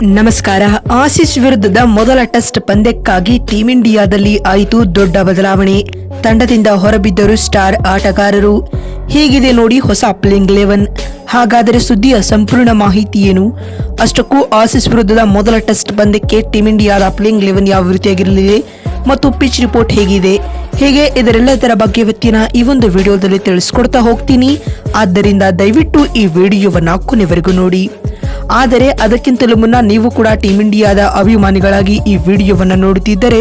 ನಮಸ್ಕಾರ. ಆಸಿಸ್ ವಿರುದ್ಧದ ಮೊದಲ ಟೆಸ್ಟ್ ಪಂದ್ಯಕ್ಕಾಗಿ ಟೀಂ ಇಂಡಿಯಾದಲ್ಲಿ ಆಯಿತು ದೊಡ್ಡ ಬದಲಾವಣೆ. ತಂಡದಿಂದ ಹೊರಬಿದ್ದರು ಸ್ಟಾರ್ ಆಟಗಾರರು. ಹೀಗಿದೆ ನೋಡಿ ಹೊಸ ಪ್ಲೇಯಿಂಗ್ ಲೆವೆನ್ ಹಾಗಾದರೆ ಸುದ್ದಿಯ ಸಂಪೂರ್ಣ ಮಾಹಿತಿ ಏನು? ಅಷ್ಟಕ್ಕೂ ಆಸಿಸ್ ವಿರುದ್ಧದ ಮೊದಲ ಟೆಸ್ಟ್ ಪಂದ್ಯಕ್ಕೆ ಟೀಂ ಇಂಡಿಯಾದ ಪ್ಲೇಯಿಂಗ್ ಲೆವೆನ್ ಯಾವ ರೀತಿಯಾಗಿರಲಿದೆ? ಮತ್ತು ಪಿಚ್ ರಿಪೋರ್ಟ್ ಹೇಗಿದೆ? ಹೇಗೆ? ಇದರೆಲ್ಲದರ ಬಗ್ಗೆ ವ್ಯಕ್ತಿನ ಈ ಒಂದು ವಿಡಿಯೋದಲ್ಲಿ ತಿಳಿಸ್ಕೊಡ್ತಾ ಹೋಗ್ತೀನಿ. ಆದ್ದರಿಂದ ದಯವಿಟ್ಟು ಈ ವಿಡಿಯೋವನ್ನು ಕೊನೆವರೆಗೂ ನೋಡಿ. ಆದರೆ ಅದಕ್ಕಿಂತಲೂ ಮುನ್ನ ನೀವು ಕೂಡ ಟೀಂ ಇಂಡಿಯಾದ ಅಭಿಮಾನಿಗಳಾಗಿ ಈ ವಿಡಿಯೋವನ್ನ ನೋಡುತ್ತಿದ್ದರೆ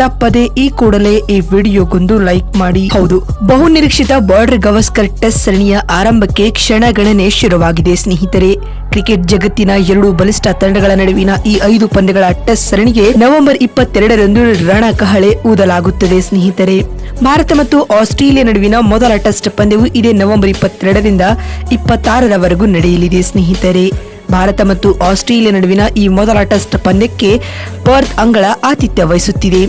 ತಪ್ಪದೆ ಈ ಕೂಡಲೇ ಈ ವಿಡಿಯೋಗೊಂದು ಲೈಕ್ ಮಾಡಿ. ಹೌದು, ಬಹು ನಿರೀಕ್ಷಿತ ಬಾರ್ಡರ್ ಗವಸ್ಕರ್ ಟೆಸ್ಟ್ ಸರಣಿಯ ಆರಂಭಕ್ಕೆ ಕ್ಷಣಗಣನೆ ಶುರುವಾಗಿದೆ. ಸ್ನೇಹಿತರೆ, ಕ್ರಿಕೆಟ್ ಜಗತ್ತಿನ ಎರಡು ಬಲಿಷ್ಠ ತಂಡಗಳ ನಡುವಿನ ಈ ಐದು ಪಂದ್ಯಗಳ ಟೆಸ್ಟ್ ಸರಣಿಗೆ ನವೆಂಬರ್ ಇಪ್ಪತ್ತೆರಡರಂದು ರಣಕಹಳೆ ಊದಲಾಗುತ್ತದೆ. ಸ್ನೇಹಿತರೆ, ಭಾರತ ಮತ್ತು ಆಸ್ಟ್ರೇಲಿಯಾ ನಡುವಿನ ಮೊದಲ ಟೆಸ್ಟ್ ಪಂದ್ಯವು ಇದೇ ನವೆಂಬರ್ ಇಪ್ಪತ್ತೆರಡರಿಂದ ಇಪ್ಪತ್ತಾರರವರೆಗೂ ನಡೆಯಲಿದೆ. ಸ್ನೇಹಿತರೆ ಭಾರತ ಮತ್ತು ಆಸ್ಟ್ರೇಲಿಯಾ ನಡುವಿನ ಈ ಮೊದಲ ಟೆಸ್ಟ್ ಪಂದ್ಯಕ್ಕೆ ಪರ್ತ್ ಅಂಗಳ ಆತಿಥ್ಯ ವಹಿಸುತ್ತಿದೆ.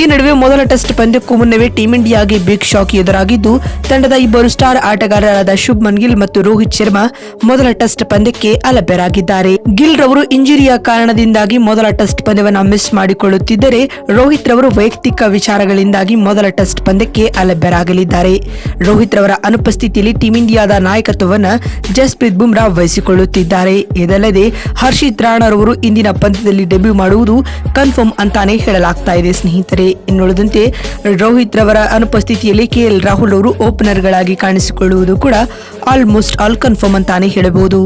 ಈ ನಡುವೆ ಮೊದಲ ಟೆಸ್ಟ್ ಪಂದ್ಯಕ್ಕೂ ಮುನ್ನವೇ ಟೀಂ ಇಂಡಿಯಾಗೆ ಬಿಗ್ ಶಾಕ್ ಎದುರಾಗಿದ್ದು, ತಂಡದ ಇಬ್ಬರು ಸ್ಟಾರ್ ಆಟಗಾರರಾದ ಶುಭ್ಮನ್ ಗಿಲ್ ಮತ್ತು ರೋಹಿತ್ ಶರ್ಮಾ ಮೊದಲ ಟೆಸ್ಟ್ ಪಂದ್ಯಕ್ಕೆ ಅಲಭ್ಯರಾಗಿದ್ದಾರೆ. ಗಿಲ್ ರವರು ಇಂಜುರಿಯ ಕಾರಣದಿಂದಾಗಿ ಮೊದಲ ಟೆಸ್ಟ್ ಪಂದ್ಯವನ್ನು ಮಿಸ್ ಮಾಡಿಕೊಳ್ಳುತ್ತಿದ್ದರೆ, ರೋಹಿತ್ ರವರು ವೈಯಕ್ತಿಕ ವಿಚಾರಗಳಿಂದಾಗಿ ಮೊದಲ ಟೆಸ್ಟ್ ಪಂದ್ಯಕ್ಕೆ ಅಲಭ್ಯರಾಗಲಿದ್ದಾರೆ. ರೋಹಿತ್ ರವರ ಅನುಪಸ್ಥಿತಿಯಲ್ಲಿ ಟೀಂ ಇಂಡಿಯಾದ ನಾಯಕತ್ವವನ್ನು ಜಸ್ಪ್ರೀತ್ ಬುಮ್ರಾ ವಹಿಸಿಕೊಳ್ಳುತ್ತಿದ್ದಾರೆ. ಇದಲ್ಲದೆ, ಹರ್ಷಿತ್ ರಾಣರವರು ಇಂದಿನ ಪಂದ್ಯದಲ್ಲಿ ಡೆಬ್ಯೂ ಮಾಡುವುದು ಕನ್ಫರ್ಮ್ ಅಂತಾನೆ ಹೇಳಲಾಗ್ತಾ ಇದೆ ಸ್ನೇಹಿತರೆ. ಇನ್ನುಳಿದಂತೆ ರೋಹಿತ್ ರವರ ಅನುಪಸ್ಥಿತಿಯಲ್ಲಿ ಕೆಎಲ್ ರಾಹುಲ್ ಅವರು ಓಪನರ್ ಗಳಾಗಿ ಕಾಣಿಸಿಕೊಳ್ಳುವುದು ಕೂಡ ಆಲ್ಮೋಸ್ಟ್ ಆಲ್ ಕನ್ಫರ್ಮ್ ಅಂತಾನೆ ಹೇಳಬಹುದು.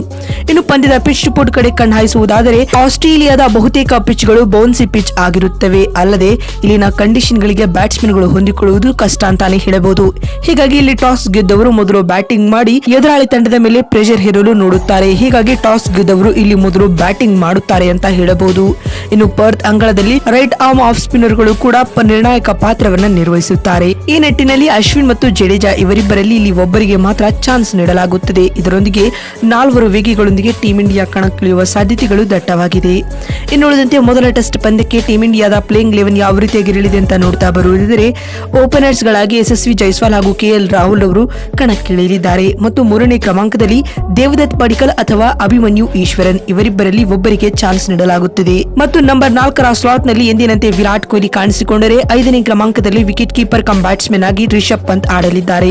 ಇನ್ನು ಪಂದ್ಯದ ಪಿಚ್ ರಿಪೋರ್ಟ್ ಕಡೆ ಕಣ್ಣಾಯಿಸುವುದಾದರೆ ಆಸ್ಟ್ರೇಲಿಯಾದ ಬಹುತೇಕ ಪಿಚ್ಗಳು ಬೌನ್ಸಿ ಪಿಚ್ ಆಗಿರುತ್ತವೆ. ಅಲ್ಲದೆ, ಇಲ್ಲಿನ ಕಂಡೀಷನ್ ಗಳಿಗೆ ಬ್ಯಾಟ್ಸ್ಮನ್ಗಳು ಹೊಂದಿಕೊಳ್ಳುವುದು ಕಷ್ಟ ಅಂತಾನೆ ಹೇಳಬಹುದು. ಹೀಗಾಗಿ ಇಲ್ಲಿ ಟಾಸ್ ಗೆದ್ದವರು ಮೊದಲು ಬ್ಯಾಟಿಂಗ್ ಮಾಡಿ, ಎದುರಾಳಿ ತಂಡದ ಮೇಲೆ ಪ್ರೆಷರ್ ಹೇರಲು ನೋಡುತ್ತಾರೆ. ಹೀಗಾಗಿ ಟಾಸ್ ಗೆದ್ದವರು ಇಲ್ಲಿ ಮೊದಲು ಬ್ಯಾಟಿಂಗ್ ಮಾಡುತ್ತಾರೆ ಅಂತ ಹೇಳಬಹುದು. ಇನ್ನು ಪರ್ತ್ ಅಂಗಳದಲ್ಲಿ ರೈಟ್ ಆರ್ಮ್ ಆಫ್ ಸ್ಪಿನ್ನರ್ಗಳು ಕೂಡ ಪ- ನಿರ್ಣಾಯಕ ಪಾತ್ರವನ್ನ ನಿರ್ವಹಿಸುತ್ತಾರೆ. ಈ ನಿಟ್ಟಿನಲ್ಲಿ ಅಶ್ವಿನ್ ಮತ್ತು ಜಡೇಜಾ ಇವರಿಬ್ಬರಲ್ಲಿ ಇಲ್ಲಿ ಒಬ್ಬರಿಗೆ ಮಾತ್ರ ಚಾನ್ಸ್ ನೀಡಲಾಗುತ್ತದೆ. ಇದರೊಂದಿಗೆ ನಾಲ್ವರು ವೇಗಿಗಳೊಂದಿಗೆ ಟೀಂ ಇಂಡಿಯಾ ಕಣಕ್ಕಿಳಿಯುವ ಸಾಧ್ಯತೆಗಳು ದಟ್ಟವಾಗಿದೆ. ಇನ್ನುಳಿದಂತೆ ಮೊದಲ ಟೆಸ್ಟ್ ಪಂದ್ಯಕ್ಕೆ ಟೀಂ ಇಂಡಿಯಾದ ಪ್ಲೇಯಿಂಗ್ ಲೆವೆನ್ ಯಾವ ರೀತಿಯಾಗಿರಲಿದೆ ಅಂತ ನೋಡ್ತಾ ಬರುವುದರೆ ಓಪನರ್ಸ್ ಗಳಾಗಿ ಯಶಸ್ವಿ ಜೈಸ್ವಾಲ್ ಹಾಗೂ ಕೆಎಲ್ ರಾಹುಲ್ ಅವರು ಕಣಕ್ಕಿಳಿಯಲಿದ್ದಾರೆ. ಮತ್ತು ಮೂರನೇ ಕ್ರಮಾಂಕದಲ್ಲಿ ದೇವದತ್ ಪಡಿಕಲ್ ಅಥವಾ ಅಭಿಮನ್ಯು ಈಶ್ವರನ್ ಇವರಿಬ್ಬರಲ್ಲಿ ಒಬ್ಬರಿಗೆ ಚಾನ್ಸ್ ನೀಡಲಾಗುತ್ತದೆ. ಮತ್ತು ನಂಬರ್ ನಾಲ್ಕರ ಸ್ಲಾಟ್ನಲ್ಲಿ ಎಂದಿನಂತೆ ವಿರಾಟ್ ಕೊಹ್ಲಿ ಕಾಣಿಸಿಕೊಂಡರೆ ಐದನೇ ಕ್ರಮಾಂಕದಲ್ಲಿ ವಿಕೆಟ್ ಕೀಪರ್ ಕಮ್ ಬ್ಯಾಟ್ಸ್ಮನ್ ಆಗಿ ರಿಷಬ್ ಪಂತ್ ಆಡಲಿದ್ದಾರೆ.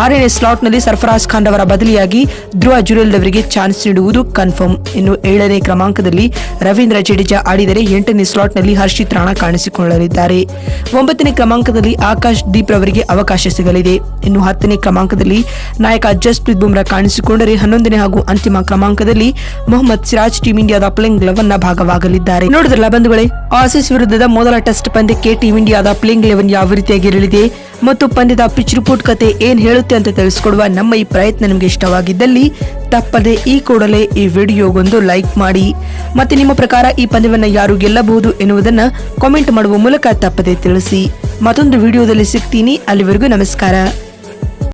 ಆರನೇ ಸ್ಲಾಟ್ನಲ್ಲಿ ಸರ್ಫರಾಜ್ ಖಾನ್ ಅವರ ಬದಲಿಯಾಗಿ ಧ್ರುವ ಜುರೇಲ್ ಅವರಿಗೆ ಚಾನ್ಸ್ ನೀಡುವುದು ಕನ್ಫರ್ಮ್. ಇನ್ನು ಏಳನೇ ಕ್ರಮಾಂಕದಲ್ಲಿ ರವೀಂದ್ರ ಜಡೇಜಾ ಆಡಿದರೆ ಎಂಟನೇ ಸ್ಲಾಟ್ನಲ್ಲಿ ಹರ್ಷಿತ್ ರಾಣಾ ಕಾಣಿಸಿಕೊಳ್ಳಲಿದ್ದಾರೆ. ಒಂಬತ್ತನೇ ಕ್ರಮಾಂಕದಲ್ಲಿ ಆಕಾಶ್ ದೀಪ್ ರವರಿಗೆ ಅವಕಾಶ ಸಿಗಲಿದೆ. ಇನ್ನು ಹತ್ತನೇ ಕ್ರಮಾಂಕದಲ್ಲಿ ನಾಯಕ ಜಸ್ಪ್ರೀತ್ ಬುಮ್ರಾ ಕಾಣಿಸಿಕೊಂಡರೆ ಹನ್ನೊಂದನೇ ಹಾಗೂ ಅಂತಿಮ ಕ್ರಮಾಂಕದಲ್ಲಿ ಮೊಹಮ್ಮದ್ ಸಿರಾಜ್ ಟೀಂ ಇಂಡಿಯಾದ ಪ್ಲೇಯಿಂಗ್ನ ಭಾಗವಾಗಲಿದ್ದಾರೆ. ನೋಡಿದ್ರಲ್ಲ ಬಂಧುಗಳೇ ಆಸೀಸ್ ವಿರುದ್ಧದ ಮೊದಲ ಟೆಸ್ಟ್ ಪಂದ್ಯಕ್ಕೆ ಟೀಂ ಇಂಡಿಯಾದ ಪ್ಲೇಯಿಂಗ್ ಲೆವೆನ್ ಯಾವ ರೀತಿಯಾಗಿರಲಿದೆ ಮತ್ತು ಪಂದ್ಯದ ಪಿಚ್ ರಿಪೋರ್ಟ್ ಕತೆ ಏನ್ ಹೇಳುತ್ತೆ ಅಂತ ತಿಳಿಸ್ಕೊಡುವ ನಮ್ಮ ಈ ಪ್ರಯತ್ನ ನಿಮಗೆ ಇಷ್ಟವಾಗಿದ್ದಲ್ಲಿ ತಪ್ಪದೆ ಈ ಕೂಡಲೇ ಈ ವಿಡಿಯೋಗೊಂದು ಲೈಕ್ ಮಾಡಿ. ಮತ್ತೆ ನಿಮ್ಮ ಪ್ರಕಾರ ಈ ಪಂದ್ಯವನ್ನು ಯಾರು ಗೆಲ್ಲಬಹುದು ಎನ್ನುವುದನ್ನು ಕಾಮೆಂಟ್ ಮಾಡುವ ಮೂಲಕ ತಪ್ಪದೆ ತಿಳಿಸಿ. ಮತ್ತೊಂದು ವಿಡಿಯೋದಲ್ಲಿ ಸಿಗ್ತೀನಿ. ಅಲ್ಲಿವರೆಗೂ ನಮಸ್ಕಾರ.